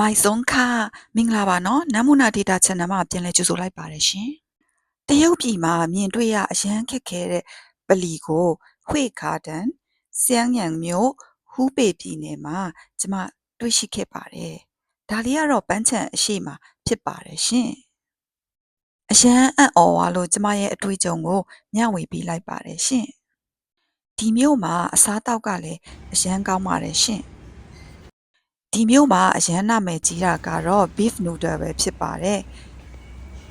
မိုင်စုံခမင်္ဂလာပါနော်နမ်မူနာဒေတာ channel မှာပြန်လည်ကြိုဆိုလိုက်ပါတယ်ရှင်တရုတ်ပြည်မှာမြင်တွေ့ရအရန်ခက်ခဲတဲ့ပလီကိုဟွေခါဒန်စျန်းညံမြို့ဟူးပေပြည်နယ်မှာကျမတွေ့ရှိခဲ့ပါတယ်ဒါလေးကတော့ပန်းချံအရှိမှာဖြစ်ပါတယ်ရှင်အရန်အံ့ဩသွားလို့ကျမရဲ့အတွေ့အကြုံကိုမျှဝေပေးလိုက်ပါတယ်ရှင်ဒီမြို့မှာအစားအသောက်ကလည်းအရန်ကောင်းပါတယ်ရှင် ဒီမြို့မှာအရန်နာမည်ကြီးတာကတော့ beef noodle ပဲဖြစ်ပါတယ်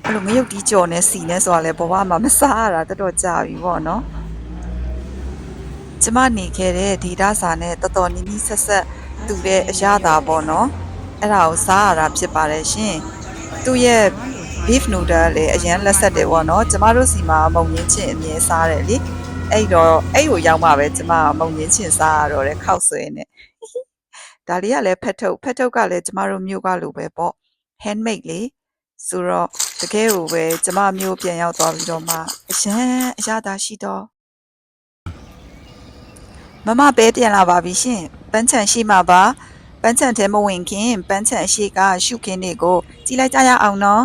အဲ့လိုငရုတ်တီးကြော်နဲ့စီနဲ့ဆိုတာလဲဘဝမှာမစားရတာတော်တော်ကြာပြီပေါ့နော်ကျမနေခဲ့တဲ့ဒေတာစာနဲ့တော်တော်နီးနီးဆက်ဆက်တူတဲ့အရသာပေါ့နော်အဲ့ဒါကိုစားရတာဖြစ်ပါတယ်ရှင်သူ့ရဲ့ beef noodle လေအရန်လက်ဆက်တယ်ပေါ့နော်ကျမတို့စီမှာမုံရင်းချင်းအမြဲစားတယ်လေအဲ့တော့အဲ့ကိုရောက်မှပဲကျမကမုံရင်းချင်းစားရတော့တယ်ခောက်ဆွဲနဲ့ ဒါလေးကလည်းဖက်ထုတ်ဖက်ထုတ်ကလည်းကျမတို့မျိုးကလိုပဲပေါ့ handmade လေဆိုတော့တကယ်ကိုပဲကျမမျိုးပြန်ရောက်သွားပြီးတော့မှအရန်အရသာရှိတော့မမပဲပြန်လာပါပြီရှင်ပန်းချံရှိမှာပါပန်းချံထဲမဝင်ခင်ပန်းချံအရှိကရှုခင်းတွေကိုကြည့်လိုက်ကြရအောင်နော်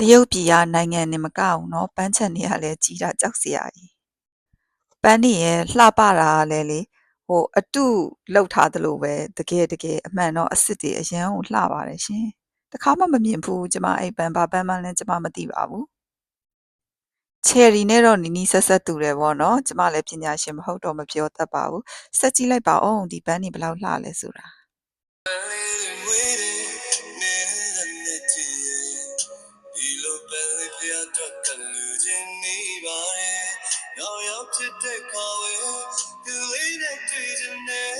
တရုတ်ပြည်ကနိုင်ငံနေမကအောင်နော်ပန်းချံတွေကလည်းကြီးတာကြောက်စရာကြီးပန်းနေရဲ့လှပတာကလည်းလေဟိုအတုလောက်ထားသလိုပဲတကယ်တကယ်အမှန်တော့အစ်စ်တွေအရန်ကိုလှပါတယ်ရှင်တခါမှမမြင်ဘူးကျမအဲ့ပန်းဘာပန်းမှလည်းကျမမသိပါဘူးချယ်ရီနဲ့တော့နီနီဆက်ဆက်တူတယ်ပေါ့နော်ကျမလည်းပညာရှင်မဟုတ်တော့မပြောတတ်ပါဘူးဆက်ကြည့်လိုက်ပါဦးဒီပန်းနေဘယ်လောက်လှလဲဆိုတာ တော့ကလူချင်းနေပါရဲ့ရောက်ရောက်ဖြစ်တဲ့ခါဝဲသူလေးနဲ့တွေ့ချင်တဲ့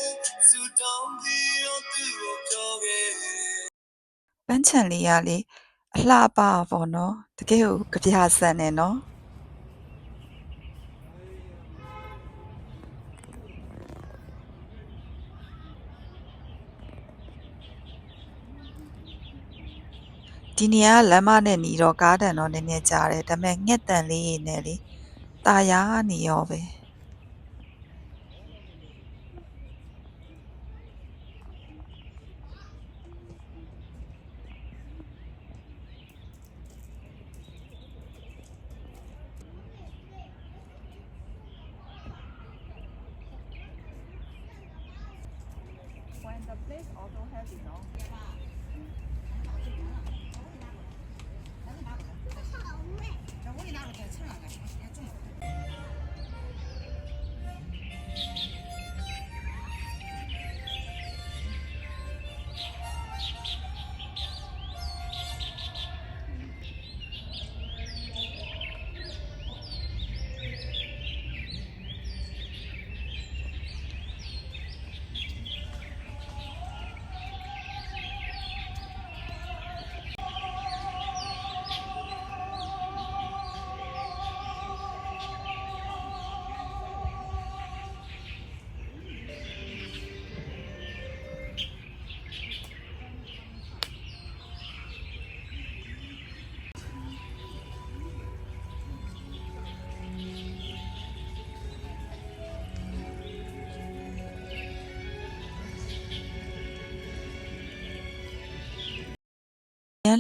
စူတောင်းပြီးတော့သူ့ကိုပြောခဲ့ပန်းချံလေးရလေအလှပပေါ့နော်တကယ်ကိုကြပြဆန်နေနော် ဒီနေရာကလမ်းမနဲ့ညီတော့ကားတန်တော့နည်းနည်းကြားတယ်ဒါပေမဲ့ငှက်တန်လေးရေနဲ့လေตาရာနေရောပဲ 저고기 나고 대충 안 가. 대충.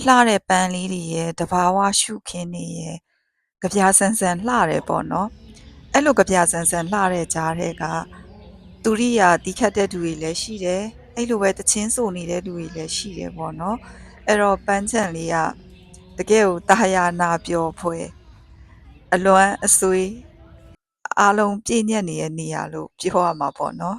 လှတဲ့ပန်းလေးတွေရဲ့တဘာဝရှုခင်းနေရဲ့ကြပြဆန်ဆန်လှတယ်ပေါ့နော်အဲ့လိုကြပြဆန်ဆန်လှတဲ့ကြားတဲ့ကသူရိယာတီးခတ်တဲ့သူတွေလည်းရှိတယ်အဲ့လိုပဲတချင်းဆိုနေတဲ့လူတွေလည်းရှိတယ်ပေါ့နော်အဲ့တော့ပန်းချံလေးကတကယ်ကိုတာယာနာပျော်ဖွယ်အလွမ်းအဆွေးအားလုံးပြည့်ညက်နေတဲ့နေရာလို့ပြောရမှာပေါ့နော်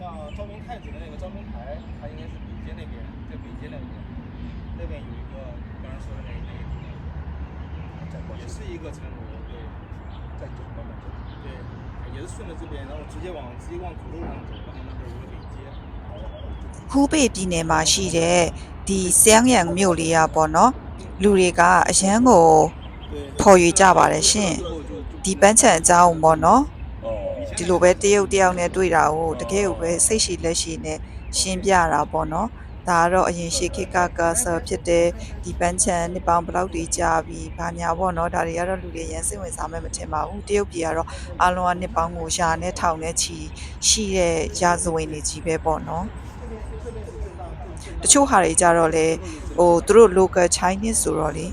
像昭明太子的那个昭明台，它应该是北街那边，在北街那边，那边有一个刚才说的那个那个地方，也是一个城楼，对，在九门门对，也是顺着这边，然后直接往直接往主路上走，然后那边有个北街。 ဟူဘေပြည်နယ်မှာရှိတဲ့ဒီဆန်းရံမြို့လေးอ่ะပေါ့နော်လူတွေကအရန်ကို 对， ဖော်ရွေကြပါတယ်ရှင် 最后就就 ဒီပန်းချံအကြောင်းပေါ့နော် 哦， ဒီလိုပဲတရုတ်တယောက်နဲ့တွေ့တာကိုတကယ်ကိုပဲစိတ်ရှိလက်ရှိနဲ့ရှင်းပြတာပေါ့နော်ဒါကတော့အရင်ရှိခေတ်ကကာဆာဖြစ်တဲ့ဒီပန်းချံနှစ်ပေါင်းဘယ်လောက်တည်ကြာပြီဘာညာပေါ့နော်ဒါတွေကတော့လူတွေရန်စိတ်ဝင်စားမယ်မထင်ပါဘူးတရုတ်ပြည်ကတော့အလုံးကနှစ်ပေါင်းကိုရှာနဲ့ထောင်နဲ့ချီရှိတဲ့ရာဇဝင်တွေကြီးပဲပေါ့နော်တချို့ဟာတွေကြတော့လေဟိုသူတို့ local chinese ဆိုတော့လေ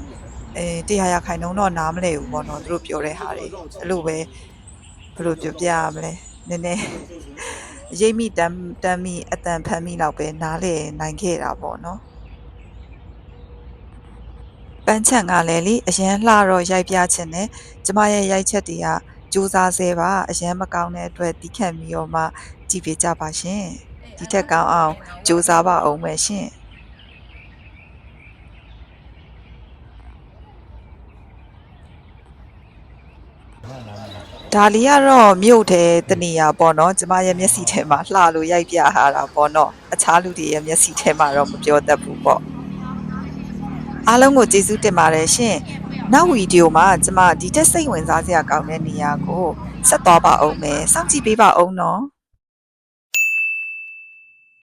အဲတရားရခိုင်နှုံတော့နားမလဲဘူးပေါ့နော်သူတို့ပြောတဲ့ဟာတွေအဲ့လိုပဲ ဘယ်လိုပြောပြရမလဲနည်းနည်းရိပ်မိတမ်းတမ်းမိအတန်ဖမ်းမိတော့ပဲနားလေနိုင်ခဲ့တာပေါ့နော်ပန်းချံကလည်းလေအရန်လှတော့ရိုက်ပြချင်တယ်ကျမရဲ့ရိုက်ချက်တွေကစူးစားဆဲပါအရန်မကောင်းတဲ့အတွက်တီးခတ်ပြီးတော့မှကြည့်ပြကြပါရှင်ဒီထက်ကောင်းအောင်စူးစားပါအောင်မယ်ရှင် ဒါလီကတော့မြို့ထဲတနေရာပေါ့နော်ကျမရဲ့မျက်စိထဲမှာလှလို့ရိုက်ပြထားတာပေါ့နော်အခြားလူတွေရဲ့မျက်စိထဲမှာတော့မပြောတတ်ဘူးပေါ့အားလုံးကိုကျေးဇူးတင်ပါတယ်ရှင်နောက်ဗီဒီယိုမှာကျမဒီတက်စိတ်ဝင်စားစရာကောင်းတဲ့နေရာကိုဆက်သွားပါအောင်မယ်စောင့်ကြည့်ပေးပါအောင်နော်